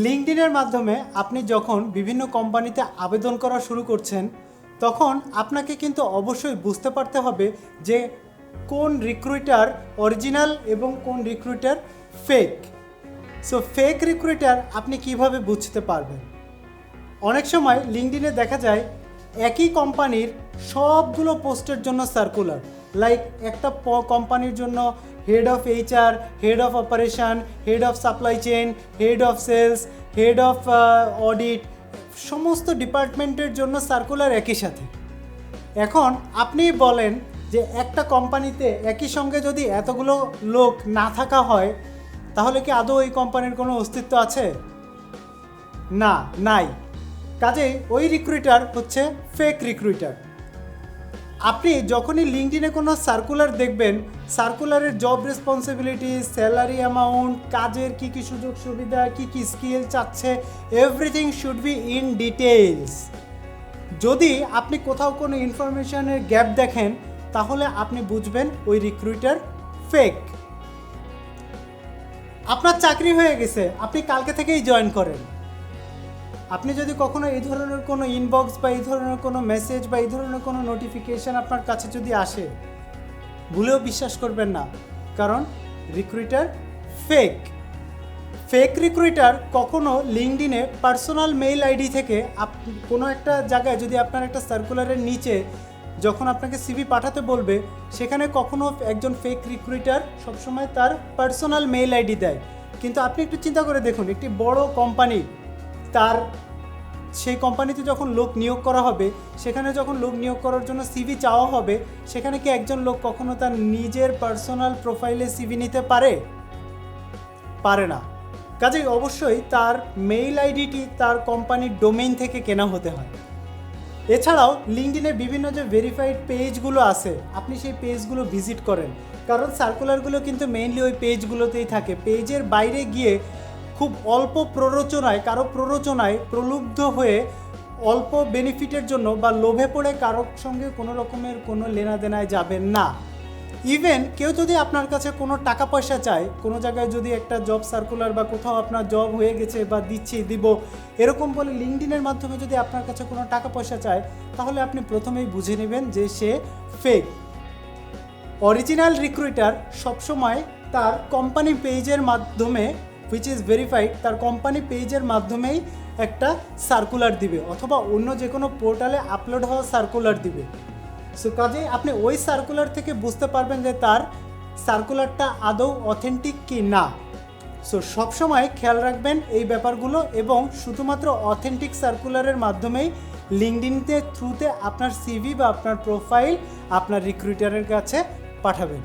লিঙ্কডিনের মাধ্যমে আপনি যখন বিভিন্ন কোম্পানিতে আবেদন করা শুরু করছেন, তখন আপনাকে কিন্তু অবশ্যই বুঝতে পারতে হবে যে কোন রিক্রুইটার অরিজিনাল এবং কোন recruiter fake so fake recruiter আপনি কীভাবে বুঝতে পারবেন? অনেক সময় লিঙ্কডিনে দেখা যায় একই কোম্পানির সবগুলো পোস্টের জন্য সার্কুলার লাইক একটা কোম্পানির জন্য head of HR head of operation head of supply chain head of sales head of audit সমস্ত ডিপার্টমেন্টের জন্য সার্কুলার একই সাথে। এখন আপনি বলেন যে একটা কোম্পানিতে একই সঙ্গে যদি এতগুলো লোক না থাকা হয়, তাহলে কি আদৌ ওই কোম্পানির কোনো অস্তিত্ব আছে? না, নাই। কাজেই ওই রিক্রুইটার হচ্ছে ফেক রিক্রুইটার আপনি যখনই লিঙ্কডিনে কোনো সার্কুলার দেখবেন সার্কুলারের জব রেসপন্সিবিলিটি স্যালারি অ্যামাউন্ট কাজের কি কি সুযোগ সুবিধা, কি কি স্কিল চাচ্ছে everything should be in details যদি আপনি কোথাও কোনো ইনফরমেশনের গ্যাপ দেখেন, তাহলে আপনি বুঝবেন ওই রিক্রুইটার ফেক আপনার চাকরি হয়ে গেছে, আপনি কালকে থেকেই জয়েন করেন। আপনি যদি কখনো এই ধরনের কোনো ইনবক্স বা এই ধরনের কোনো মেসেজ বা এই ধরনের কোনো নোটিফিকেশান আপনার কাছে যদি আসে, ভুলেও বিশ্বাস করবেন না। কারণ রিক্রুইটার ফেক ফেক রিক্রুইটার কখনো লিঙ্কডিনে পার্সোনাল মেইল আইডি থেকে আপ কোনো একটা জায়গায় যদি আপনার একটা সার্কুলারের নিচে যখন আপনাকে সিভি পাঠাতে বলবে, সেখানে কখনো একজন ফেক রিক্রুইটার সবসময় তার পার্সোনাল মেইল আইডি দেয়। কিন্তু আপনি একটু চিন্তা করে দেখুন, একটি বড় কোম্পানি তার সেই কোম্পানিতে যখন লোক নিয়োগ করা হবে, সেখানে যখন লোক নিয়োগ করার জন্য সিভি চাওয়া হবে, সেখানে কি একজন লোক কখনো তার নিজের পার্সোনাল প্রোফাইলে সিভি নিতে পারে? পারে না। কাজেই অবশ্যই তার মেইল আইডিটি তার কোম্পানির ডোমেইন থেকে কেনা হতে হয়। এছাড়াও লিঙ্কডিনে বিভিন্ন যে ভেরিফাইড পেজগুলো আছে, আপনি সেই পেজগুলো ভিজিট করেন। কারণ সার্কুলারগুলো কিন্তু মেইনলি ওই পেজগুলোতেই থাকে। পেজের বাইরে গিয়ে খুব অল্প প্ররোচনায়, কারও প্ররোচনায় প্রলুব্ধ হয়ে অল্প বেনিফিটের জন্য বা লোভে পড়ে কারোর সঙ্গে কোনো রকমের কোনো লেনাদেনায় যাবেন না। ইভেন কেউ যদি আপনার কাছে কোনো টাকা পয়সা চায়, কোনো জায়গায় যদি একটা জব সার্কুলার বা কোথাও আপনার জব হয়ে গেছে বা দিচ্ছি, দিব, এরকম বলে লিঙ্কডিনের মাধ্যমে যদি আপনার কাছে কোনো টাকা পয়সা চায়, তাহলে আপনি প্রথমেই বুঝে নেবেন যে সে ফেক অরিজিনাল রিক্রুইটার সবসময় তার কোম্পানি পেজের মাধ্যমে হুইচ ইজ ভেরিফাইড তার কোম্পানি পেজের মাধ্যমেই একটা সার্কুলার দিবে, অথবা অন্য যে কোনো পোর্টালে আপলোড হওয়া সার্কুলার দিবে। সো কাজে আপনি ওই সার্কুলার থেকে বুঝতে পারবেন যে তার সার্কুলারটা আদৌ অথেন্টিক কি না। সো সবসময় খেয়াল রাখবেন এই ব্যাপারগুলো এবং শুধুমাত্র অথেন্টিক সার্কুলারের মাধ্যমেই লিঙ্কডিনতে থ্রুতে আপনার সিভি বা আপনার প্রোফাইল আপনার রিক্রুইটারের কাছে পাঠাবেন।